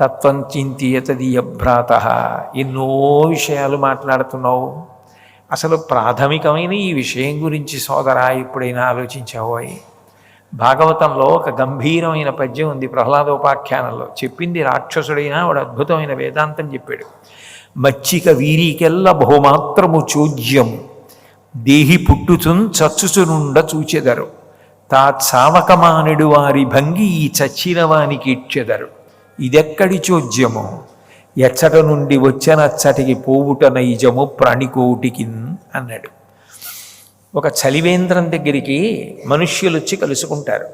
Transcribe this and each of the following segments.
తత్వం చింతియతదీయ భ్రాత ఎన్నో విషయాలు మాట్లాడుతున్నావు. అసలు ప్రాథమికమైన ఈ విషయం గురించి సోదరా ఎప్పుడైనా ఆలోచించావోయ్ భాగవతంలో ఒక గంభీరమైన పద్యం ఉంది ప్రహ్లాదోపాఖ్యానంలో. చెప్పింది రాక్షసుడైనా వాడు అద్భుతమైన వేదాంతం చెప్పాడు. మచ్చిక వీరికెల్ల బహుమాత్రము చూజ్యం. దేహి పుట్టుచున్ చచ్చుచునుండ చూచెదరు. తా చావకమానుడు వారి భంగి ఈ చచ్చిన వానికి ఇచ్చెదరు. ఇదెక్కడి చోద్యము? ఎచ్చట నుండి వచ్చనచ్చటికి పోవుట నైజము ప్రాణికోటికిన్ అన్నాడు. ఒక చలివేంద్రం దగ్గరికి మనుష్యులు వచ్చి కలుసుకుంటారు.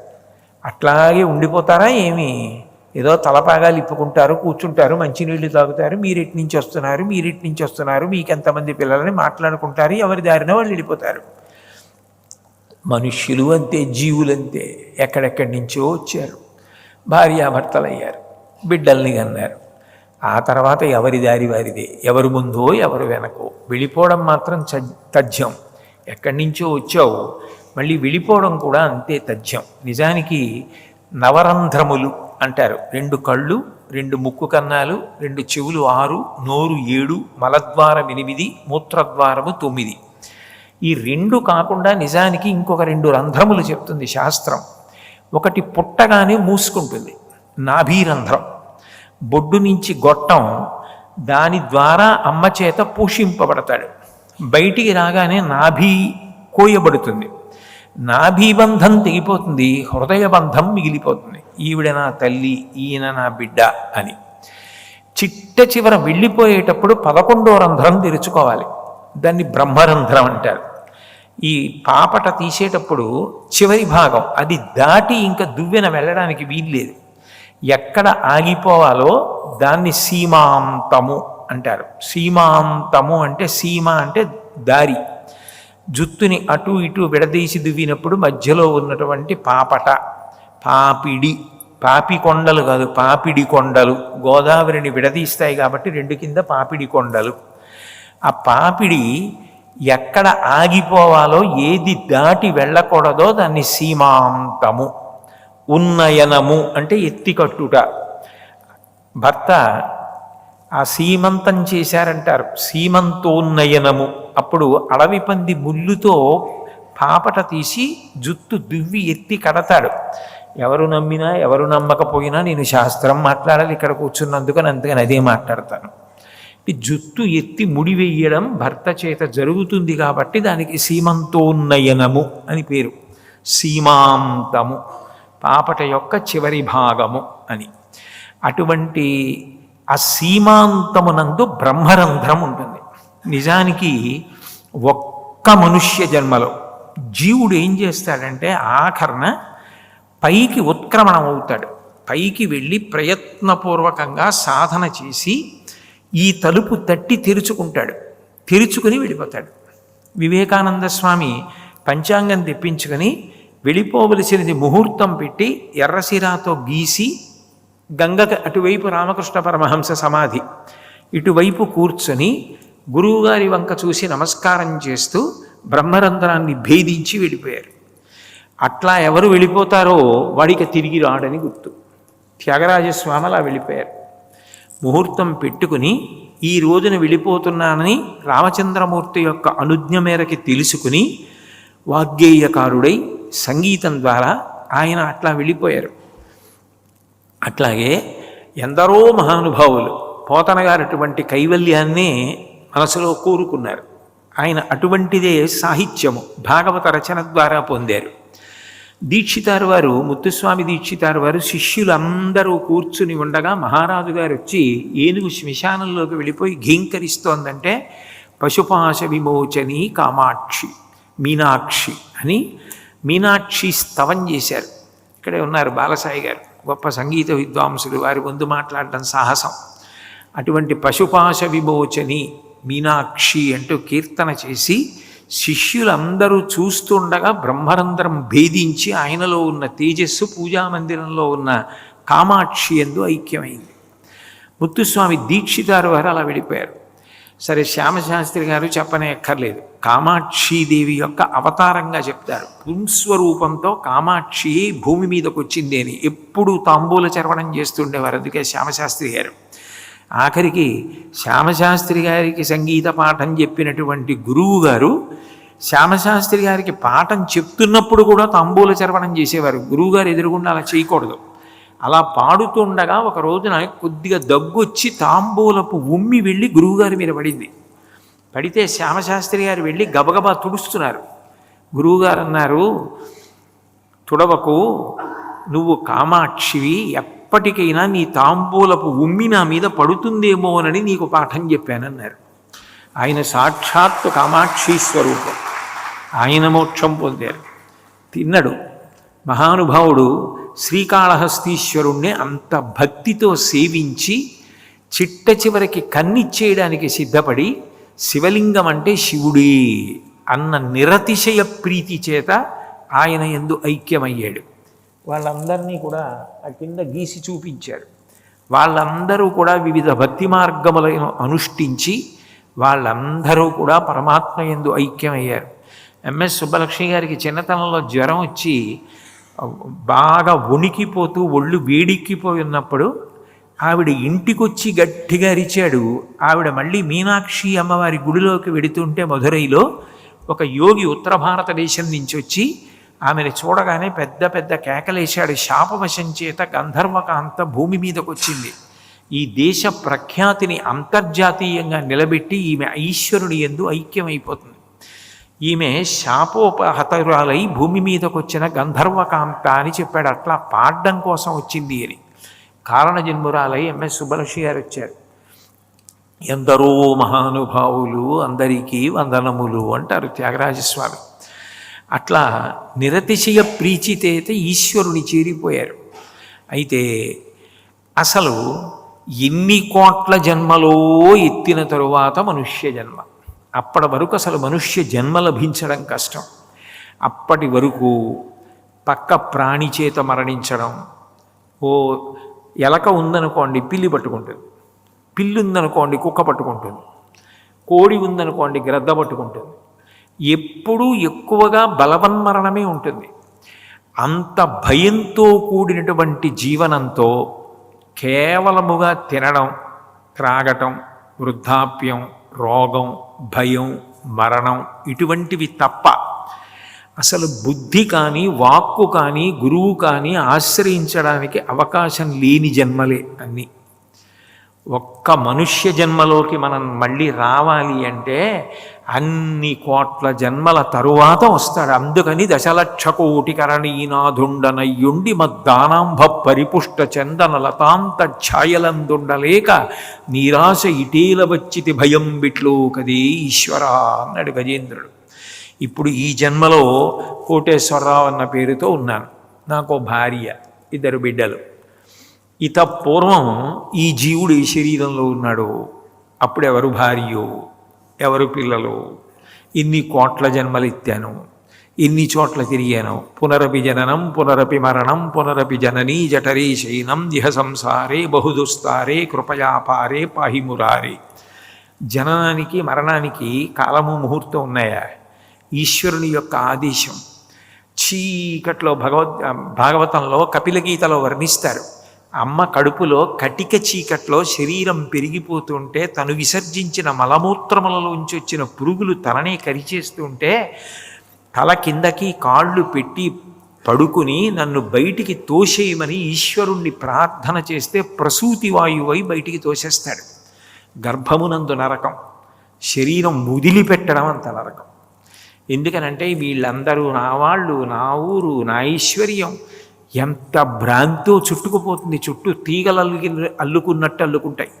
అట్లాగే ఉండిపోతారా ఏమి? ఏదో తలపాగాలు ఇప్పుకుంటారు కూర్చుంటారు మంచినీళ్ళు తాగుతారు మీరెటి నుంచి వస్తున్నారు మీరెటి నుంచి వస్తున్నారు మీకు ఎంతమంది పిల్లలని మాట్లాడుకుంటారు ఎవరి దారిన వాళ్ళు వెళ్ళిపోతారు మనుష్యులు అంతే జీవులంతే ఎక్కడెక్కడి నుంచో వచ్చారు. భార్యాభర్తలు అయ్యారు బిడ్డల్ని కన్నారు. ఆ తర్వాత ఎవరి దారి వారిదే? ఎవరు ముందో ఎవరు వెనకో? వెళ్ళిపోవడం మాత్రం తథ్యం. ఎక్కడి నుంచో వచ్చావు మళ్ళీ వెళ్ళిపోవడం కూడా అంతే తథ్యం. నిజానికి నవరంధ్రములు అంటారు. రెండు కళ్ళు రెండు ముక్కు కన్నాలు రెండు చెవులు ఆరు నోరు ఏడు మలద్వారం ఎనిమిది మూత్రద్వారము తొమ్మిది. ఈ రెండు కాకుండా నిజానికి ఇంకొక రెండు రంధ్రములు చెప్తుంది శాస్త్రం. ఒకటి పుట్టగానే మూసుకుంటుంది. నాభీరంధ్రం. బొడ్డు నుంచి గొట్టం దాని ద్వారా అమ్మ చేత పోషింపబడతాడు. బయటికి రాగానే నాభి కోయబడుతుంది. నాభీబంధం తెగిపోతుంది హృదయ బంధం మిగిలిపోతుంది. ఈవిడ నా తల్లి ఈయన నా బిడ్డ అని. చిట్ట చివర వెళ్ళిపోయేటప్పుడు పదకొండో రంధ్రం తెరుచుకోవాలి. దాన్ని బ్రహ్మరంధ్రం అంటారు. ఈ పాపట తీసేటప్పుడు చివరి భాగం అది దాటి ఇంకా దువ్వెన వెళ్ళడానికి వీల్లేదు. ఎక్కడ ఆగిపోవాలో దాన్ని సీమాంతము అంటారు. సీమాంతము అంటే సీమ అంటే దారి. జుత్తుని అటు ఇటు విడదీసి దువ్వినప్పుడు మధ్యలో ఉన్నటువంటి పాపట పాపిడి పాపి కొండలు కాదు పాపిడి కొండలు. గోదావరిని విడదీస్తాయి కాబట్టి రెండు కింద పాపిడి కొండలు. ఆ పాపిడి ఎక్కడ ఆగిపోవాలో ఏది దాటి వెళ్ళకూడదో దాన్ని సీమాంతము ఉన్నయనము అంటే ఎత్తికట్టుట. భర్త ఆ సీమంతం చేశారంటారు. సీమంతోన్నయనము. అప్పుడు అడవి పంది ముళ్ళుతో పాపట తీసి జుత్తు దువ్వి ఎత్తి కడతాడు. ఎవరు నమ్మినా ఎవరు నమ్మకపోయినా నేను శాస్త్రం మాట్లాడాలి ఇక్కడ కూర్చున్నందుకని అందుకని అదే మాట్లాడతాను. ఈ జుత్తు ఎత్తి ముడివేయడం భర్త చేత జరుగుతుంది కాబట్టి దానికి సీమంతోన్నయనము అని పేరు. సీమాంతము. పాపట యొక్క చివరి భాగము అని. అటువంటి ఆ సీమాంతమునందు బ్రహ్మరంధ్రం ఉంటుంది. నిజానికి ఒక్క మనుష్య జన్మలో జీవుడు ఏం చేస్తాడంటే ఆఖరణ పైకి ఉత్క్రమణం అవుతాడు పైకి వెళ్ళి ప్రయత్నపూర్వకంగా సాధన చేసి ఈ తలుపు తట్టి తెరుచుకుంటాడు. తెరుచుకుని వెళ్ళిపోతాడు. వివేకానంద స్వామి పంచాంగం తెప్పించుకొని వెళ్ళిపోవలసినది ముహూర్తం పెట్టి ఎర్రసిరాతో గీసి గంగకు అటువైపు రామకృష్ణ పరమహంస సమాధి ఇటువైపు కూర్చొని గురువుగారి వంక చూసి నమస్కారం చేస్తూ బ్రహ్మరంధ్రాన్ని భేదించి వెళ్ళిపోయారు. అట్లా ఎవరు వెళ్ళిపోతారో వాడికి తిరిగి రాడని గుర్తు. త్యాగరాజస్వామి అలా వెళ్ళిపోయారు. ముహూర్తం పెట్టుకుని ఈ రోజున వెళ్ళిపోతున్నానని రామచంద్రమూర్తి యొక్క అనుజ్ఞ మేరకి తెలుసుకుని వాగ్గేయకారుడై సంగీతం ద్వారా ఆయన అట్లా వెళ్ళిపోయారు. అట్లాగే ఎందరో మహానుభావులు పోతన గారు అటువంటి కైవల్యాన్ని మనసులో కోరుకున్నారు. ఆయన అటువంటిదే సాహిత్యము భాగవత రచన ద్వారా పొందారు. దీక్షితారు వారు ముత్తుస్వామి దీక్షితారు వారు శిష్యులందరూ కూర్చుని ఉండగా మహారాజు గారు వచ్చి ఏనుగు శ్మశానంలోకి వెళ్ళిపోయి ఘీంకరిస్తోందంటే పశుపాశ విమోచని కామాక్షి మీనాక్షి అని మీనాక్షి స్తవం చేశారు. ఇక్కడే ఉన్నారు బాలసాయి గారు. గొప్ప సంగీత విద్వాంసులు. వారి ముందు మాట్లాడడం సాహసం. అటువంటి పశుపాశ విమోచని మీనాక్షి అంటూ కీర్తన చేసి శిష్యులందరూ చూస్తుండగా బ్రహ్మరంధ్రం భేదించి ఆయనలో ఉన్న తేజస్సు పూజామందిరంలో ఉన్న కామాక్షి ఎందు ఐక్యమైంది. ముత్తుస్వామి దీక్షితారు వారు అలా వెళ్ళిపోయారు సరే శ్యామశాస్త్రి గారు చెప్పనే ఎక్కర్లేదు కామాక్షీదేవి యొక్క అవతారంగా చెప్తారు. పుంస్వరూపంతో కామాక్షి భూమి మీదకు వచ్చింది అని ఎప్పుడు తాంబూల చరవణం చేస్తుండేవారు. అందుకే శ్యామశాస్త్రి గారు. ఆఖరికి శ్యామశాస్త్రి గారికి సంగీత పాఠం చెప్పినటువంటి గురువు గారు శ్యామశాస్త్రి గారికి పాఠం చెప్తున్నప్పుడు కూడా తాంబూల చరవణం చేసేవారు. గురువుగారు ఎదురుగుండా అలా చేయకూడదు. అలా పాడుతుండగా ఒక రోజున కొద్దిగా దగ్గొచ్చి తాంబూలపు ఉమ్మి వెళ్ళి గురువుగారి మీద పడింది. పడితే శ్యామశాస్త్రి గారు వెళ్ళి గబగబా తుడుస్తున్నారు. గురువుగారు అన్నారు తుడవకు నువ్వు కామాక్షివి ఎప్పటికైనా నీ తాంబూలపు ఉమ్మి నా మీద పడుతుందేమోనని నీకు పాఠం చెప్పానన్నారు ఆయన సాక్షాత్తు కామాక్షి స్వరూపం. ఆయన మోక్షం పొందారు. తిన్నడు. మహానుభావుడు శ్రీకాళహస్తీశ్వరుణ్ణి అంత భక్తితో సేవించి చిట్ట చివరికి కన్నిచ్చేయడానికి సిద్ధపడి శివలింగం అంటే శివుడే అన్న నిరతిశయ ప్రీతి చేత ఆయన ఎందు ఐక్యమయ్యాడు. వాళ్ళందరినీ కూడా ఆ కింద గీసి చూపించారు. వాళ్ళందరూ కూడా వివిధ భక్తి మార్గములను అనుష్ఠించి వాళ్ళందరూ కూడా పరమాత్మ ఎందు ఐక్యమయ్యారు. ఎంఎస్ సుబ్బలక్ష్మి గారికి చిన్నతనంలో జ్వరం వచ్చి బాగా వణికిపోతూ ఒళ్ళు వేడెక్కిపోయి ఉన్నప్పుడు ఆవిడ ఇంటికొచ్చి గట్టిగా అరిచాడు. ఆవిడ మళ్ళీ మీనాక్షి అమ్మవారి గుడిలోకి వెడుతుంటే మధురైలో ఒక యోగి ఉత్తర భారతదేశం నుంచి వచ్చి ఆమెను చూడగానే పెద్ద పెద్ద కేకలేశాడు. శాపవశం చేత గంధర్వకాంత భూమి మీదకు వచ్చింది ఈ దేశ ప్రఖ్యాతిని అంతర్జాతీయంగా నిలబెట్టి ఈమె ఈశ్వరుని ఎందు ఐక్యమైపోతుంది. ఈమె శాపోపహతరాలై భూమి మీదకు వచ్చిన గంధర్వకాంత అని చెప్పాడు. అట్లా పాడడం కోసం వచ్చింది అని కారణజన్మురాలై ఎంఎస్ సుబ్బలక్ష్మి గారు వచ్చారు. ఎందరో మహానుభావులు అందరికీ వందనములు అంటారు త్యాగరాజస్వామి. అట్లా నిరతిశయ ప్రీచితేత ఈశ్వరుని చేరిపోయారు. అయితే అసలు ఎన్ని కోట్ల జన్మలో ఎత్తిన తరువాత మనుష్య జన్మ? అప్పటి వరకు అసలు మనుష్య జన్మ లభించడం కష్టం. అప్పటి వరకు పక్క ప్రాణి చేత మరణించడం. ఓ ఎలక ఉందనుకోండి పిల్లి పట్టుకుంటుంది. పిల్లి ఉందనుకోండి కుక్క పట్టుకుంటుంది. కోడి ఉందనుకోండి గ్రద్ద పట్టుకుంటుంది. ఎప్పుడూ ఎక్కువగా బలవన్మరణమే ఉంటుంది. అంత భయంతో కూడినటువంటి జీవనంతో కేవలముగా తినడం త్రాగటం వృద్ధాప్యం రోగం భయం మరణం ఇటువంటివి తప్ప అసలు బుద్ధి కానీ వాక్కు కానీ గురువు కానీ ఆశ్రయించడానికి అవకాశం లేని జన్మలే అన్నీ. ఒక్క మనుష్య జన్మలోకి మనం మళ్ళీ రావాలి అంటే అన్ని కోట్ల జన్మల తరువాత వస్తాడు. అందుకని దశలక్ష కోటి కరణీనాథుండనయ్యుండి మద్దానాంభ పరిపుష్ట చందన లతాంత ఛాయలందుండలేక నీరాశ ఇటీల వచ్చితి భయం బిట్లు కదే ఈశ్వర అన్నాడు గజేంద్రుడు. ఇప్పుడు ఈ జన్మలో కోటేశ్వరరావు అన్న పేరుతో ఉన్నాను. నాకు భార్య ఇద్దరు బిడ్డలు. ఇత పూర్వం ఈ జీవుడు ఈ శరీరంలో ఉన్నాడు అప్పుడు ఎవరు భార్యో ఎవరు పిల్లలు ఇన్ని కోట్ల జన్మలు ఎత్తాను ఇన్ని చోట్ల తిరిగాను పునరపి జననం పునరపి మరణం పునరపి జననీ జఠరీ శయనం ఇహ సంసారే బహుదుస్తారే కృపయాపారే పాహిమురారే జననానికి మరణానికి కాలము ముహూర్తం ఉన్నాయా? ఈశ్వరుని యొక్క ఆదేశం. చీకట్లో భగవద్ భాగవతంలో కపిల గీతలో వర్ణిస్తారు. అమ్మ కడుపులో కటిక చీకట్లో శరీరం పెరిగిపోతుంటే తను విసర్జించిన మలమూత్రములలోంచి వచ్చిన పురుగులు తననే కరిచేస్తుంటే తల కిందకి కాళ్ళు పెట్టి పడుకుని నన్ను బయటికి తోసేయమని ఈశ్వరుణ్ణి ప్రార్థన చేస్తే ప్రసూతి వాయువై బయటికి తోసేస్తాడు. గర్భమునందు నరకం శరీరం ముదిలిపెట్టడం అంత నరకం. ఎందుకనంటే వీళ్ళందరూ నా వాళ్ళు నా ఊరు నా ఐశ్వర్యం ఎంత భ్రాంతో చుట్టుకుపోతుంది చుట్టూ తీగలు అల్లుకి అల్లుకున్నట్టు అల్లుకుంటాయి.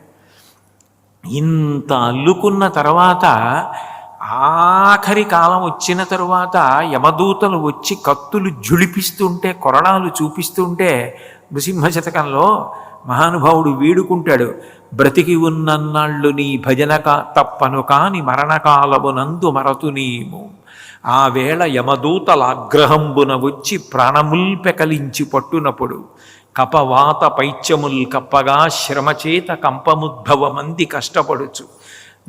ఇంత అల్లుకున్న తర్వాత ఆఖరి కాలం వచ్చిన తరువాత యమదూతలు వచ్చి కత్తులు జుళిపిస్తుంటే కొరణాలు చూపిస్తుంటే నృసింహ శతకంలో మహానుభావుడు వీడుకుంటాడు. బ్రతికి ఉన్నన్నాళ్ళు నీ భజన కా తప్పను కాని మరణకాలమునందు మరతు నీము ఆ వేళ యమదూతల ఆగ్రహంబున వచ్చి ప్రాణముల్పెకలించి పట్టునప్పుడు కపవాత పైత్యముల్ కప్పగా శ్రమచేత కంపముద్భవమంది కష్టపడుచు.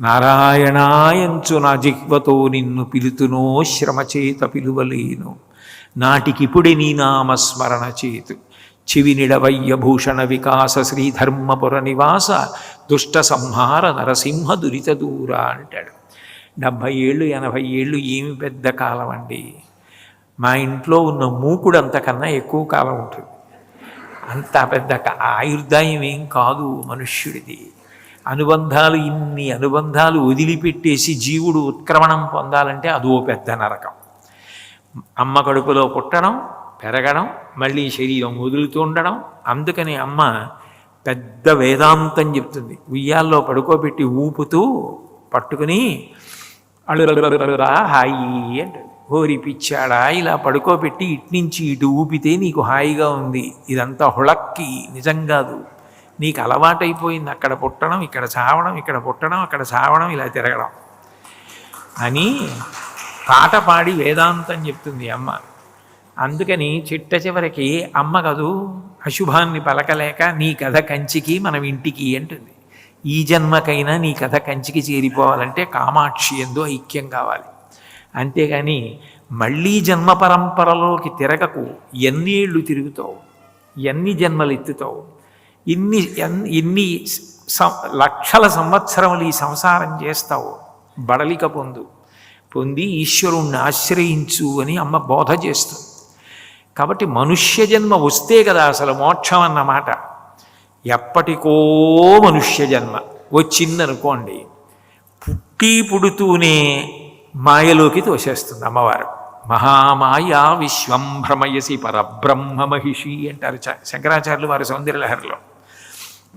నారాయణాయంచు నా జిహ్వతో నిన్ను పిలుతునో శ్రమచేత పిలువలేను. నాటికిపుడి నీ నామస్మరణ చేతు. చివినిడవయ్య భూషణ వికాస శ్రీధర్మపుర నివాస దుష్ట సంహార నరసింహ దురిత దూర అంటాడు. డెబ్భై ఏళ్ళు ఎనభై ఏళ్ళు ఏమి పెద్ద కాలం అండి. మా ఇంట్లో ఉన్న మూకుడు అంతకన్నా ఎక్కువ కాలం ఉంటుంది. అంత పెద్ద ఆయుర్దాయం ఏం కాదు మనుష్యుడిది. అనుబంధాలు ఇన్ని అనుబంధాలు వదిలిపెట్టేసి జీవుడు ఉత్క్రమణం పొందాలంటే అదో పెద్ద నరకం. అమ్మ కడుపులో పుట్టడం పెరగడం మళ్ళీ శరీరం వదులుతూ ఉండడం అందుకని అమ్మ పెద్ద వేదాంతం చెప్తుంది. ఉయ్యాల్లో పడుకోబెట్టి ఊపుతూ పట్టుకుని అడురా హాయి అంటాడు హోరి పిచ్చాడా ఇలా పడుకోబెట్టి ఇట్నుంచి ఇటు ఊపితే నీకు హాయిగా ఉంది. ఇదంతా హుళక్కి నిజం కాదు. నీకు అలవాటైపోయింది అక్కడ పుట్టడం ఇక్కడ చావడం ఇక్కడ పుట్టడం అక్కడ చావడం ఇలా తిరగడం. అని పాట పాడి వేదాంతం చెప్తుంది అమ్మ. అందుకని చిట్ట చివరికి అమ్మ కదూ అశుభాన్ని పలకలేక నీ కథ కంచికి మనం ఇంటికి అంటుంది. ఈ జన్మకైనా నీ కథ కంచికి చేరిపోవాలంటే కామాక్షి ఎందు ఐక్యం కావాలి. అంతేగాని మళ్ళీ జన్మ పరంపరలోకి తిరగకు. ఎన్నేళ్ళు తిరుగుతావు? ఎన్ని జన్మలు ఎత్తుతావు? ఇన్ని ఇన్ని సం- లక్షల సంవత్సరములు ఈ సంసారం చేస్తావు. బడలిక పొందు. పొంది ఈశ్వరుణ్ణి ఆశ్రయించు అని అమ్మ బోధ చేస్తుంది. కాబట్టి మనుష్య జన్మ వస్తే కదా అసలు మోక్షం అన్నమాట. ఎప్పటికో మనుష్య జన్మ. వచ్చిందనుకోండి పుట్టి పుడుతూనే మాయలోకి తోసేస్తుంది అమ్మవారు. మహామాయా విశ్వం భ్రమయసి పరబ్రహ్మ మహిషి అంటారు చ- శంకరాచార్యులు వారి సౌందర్యలహరిలో.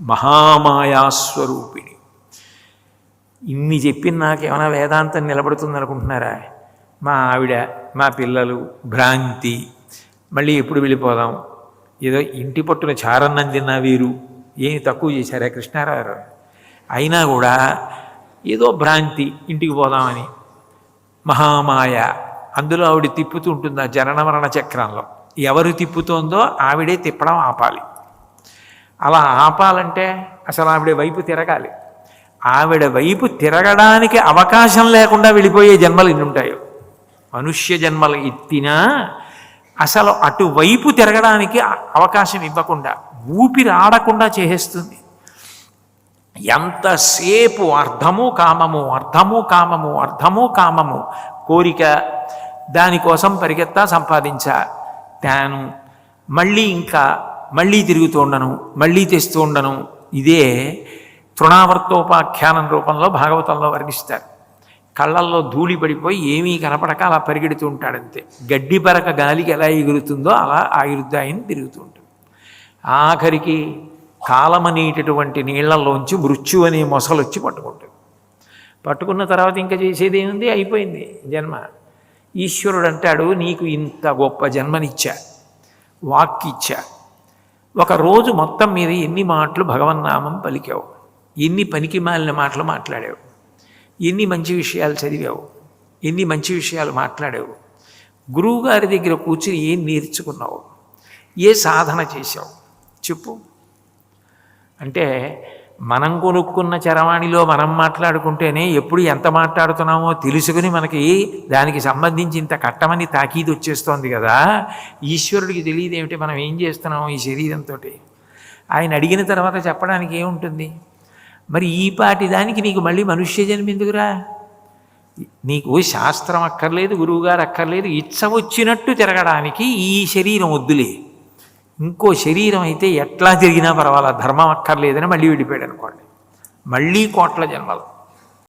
మహామాయాస్వరూపిణి ఇన్ని చెప్పిన నాకేమైనా వేదాంతం నిలబడుతుంది అనుకుంటున్నారా మా ఆవిడ మా పిల్లలు భ్రాంతి మళ్ళీ ఎప్పుడు వెళ్ళిపోదాం? ఏదో ఇంటి పట్టున చారన్నం తిన్నా వీరు. ఏమి తక్కువ చేశారా కృష్ణారావు? అయినా కూడా ఏదో భ్రాంతి ఇంటికి పోదామని. మహామాయ. అందులో ఆవిడ తిప్పుతూ ఉంటుంది ఆ జనన మరణ చక్రంలో. ఎవరు తిప్పుతోందో ఆవిడే తిప్పడం ఆపాలి. అలా ఆపాలంటే అసలు ఆవిడ వైపు తిరగాలి. ఆవిడ వైపు తిరగడానికి అవకాశం లేకుండా వెళ్ళిపోయే జన్మలు ఎన్ని ఉంటాయో. మనుష్య జన్మలు ఎత్తినా అసలు అటువైపు తిరగడానికి అవకాశం ఇవ్వకుండా ఊపిరి ఆడకుండా చేసేస్తుంది. ఎంతసేపు అర్థము కామము అర్థము కామము అర్థము కామము కోరిక దానికోసం పరిగెత్తా సంపాదించా. తాను మళ్ళీ ఇంకా మళ్ళీ తిరుగుతూ ఉండను మళ్ళీ తెస్తూ ఉండను. ఇదే తృణావర్తోపాఖ్యానం రూపంలో భాగవతంలో వర్ణిస్తారు. కళ్ళల్లో ధూళి పడిపోయి ఏమీ కనపడక అలా పరిగెడుతూ ఉంటాడంతే. గడ్డి పరక గాలికి ఎలా ఎగురుతుందో అలా ఆయుర్దాయం తిరుగుతూ ఉంటాడు. ఆఖరికి కాలమనేటటువంటి నీళ్ళలోంచి మృత్యు అనే మొసలు వచ్చి పట్టుకుంటుంది. పట్టుకున్న తర్వాత ఇంకా చేసేది ఏముంది? అయిపోయింది జన్మ. ఈశ్వరుడు అంటాడు నీకు ఇంత గొప్ప జన్మనిచ్చా వాక్కిచ్చా. ఒక రోజు మొత్తం మీద ఎన్ని మాటలు భగవన్నామం పలికావు? ఎన్ని పనికి మాలిన మాటలు మాట్లాడావు? ఎన్ని మంచి విషయాలు చదివావు? ఎన్ని మంచి విషయాలు మాట్లాడావు? గురువుగారి దగ్గర కూర్చుని ఏం నేర్చుకున్నావు? ఏ సాధన చేశావు? చెప్పు. అంటే మనం కొనుక్కున్న చరవాణిలో మనం మాట్లాడుకుంటేనే ఎప్పుడు ఎంత మాట్లాడుతున్నామో తెలుసుకుని మనకి దానికి సంబంధించి ఇంత కట్టమని తాకీదు వచ్చేస్తోంది కదా. ఈశ్వరుడికి తెలియదు ఏమిటి మనం ఏం చేస్తున్నామో ఈ శరీరంతో ఆయన అడిగిన తర్వాత చెప్పడానికి ఏముంటుంది? మరి ఈ పాటి దానికి నీకు మళ్ళీ మనుష్య జన్మ ఎందుకురా? నీకు శాస్త్రం అక్కర్లేదు గురువుగారు అక్కర్లేదు ఇచ్చ వచ్చినట్టు తిరగడానికి ఈ శరీరం వద్దులే. ఇంకో శరీరం అయితే ఎట్లా తిరిగినా పర్వాలా ధర్మం అక్కర్లేదని మళ్ళీ విడిపోయాడు అనుకోండి. మళ్ళీ కోట్ల జన్మలు.